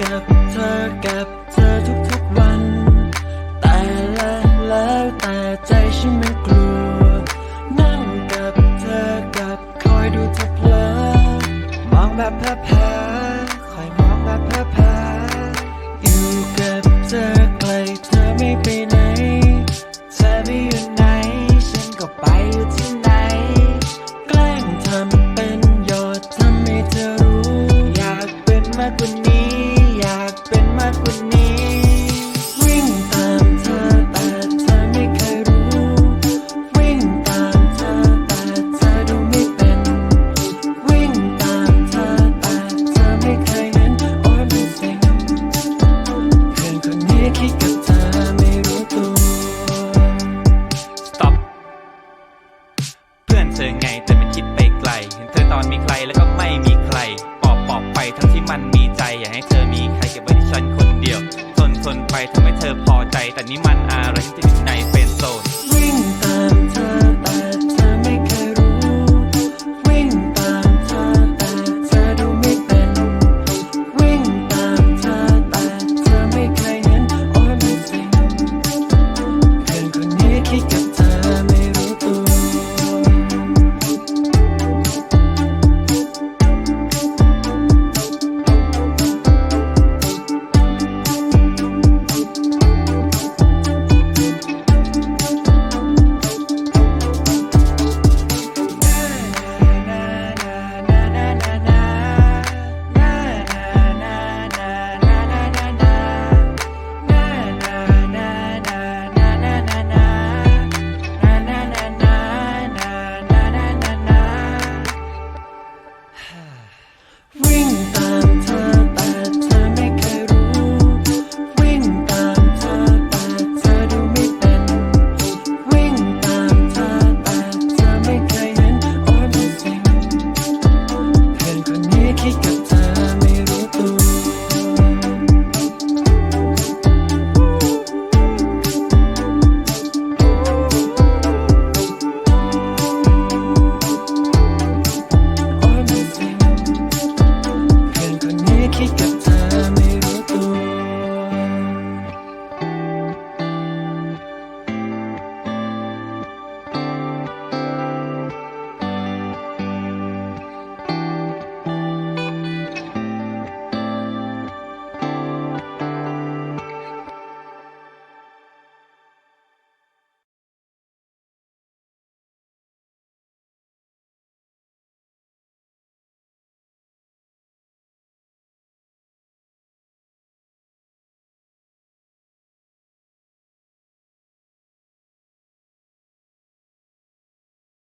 กับเธอกับเธอทุกๆวัน แต่ละแล้วแต่ใจฉันไมันากกว่านี้ วิ่งตามเธอแต่เธอไม่เคยรู้ วิ่งตามเธอแต่เธอดูไม่เป็น วิ่งตามเธอแต่เธอไม่เคยเห็นโอ้ยมันเซ็งเพื่อนคนนี้คิดกับเธอไม่รู้ตัว stop เพื่อนเธอไงแต่มันคิดไปไกล เห็นเธอตอนมีใครแล้วก็ไม่มีใครปอบปอบไปทั้งที่มันมีใจอยากให้เธอ ทนทนไปทำให้เธอพอใจ แต่นี่มันอะไรที่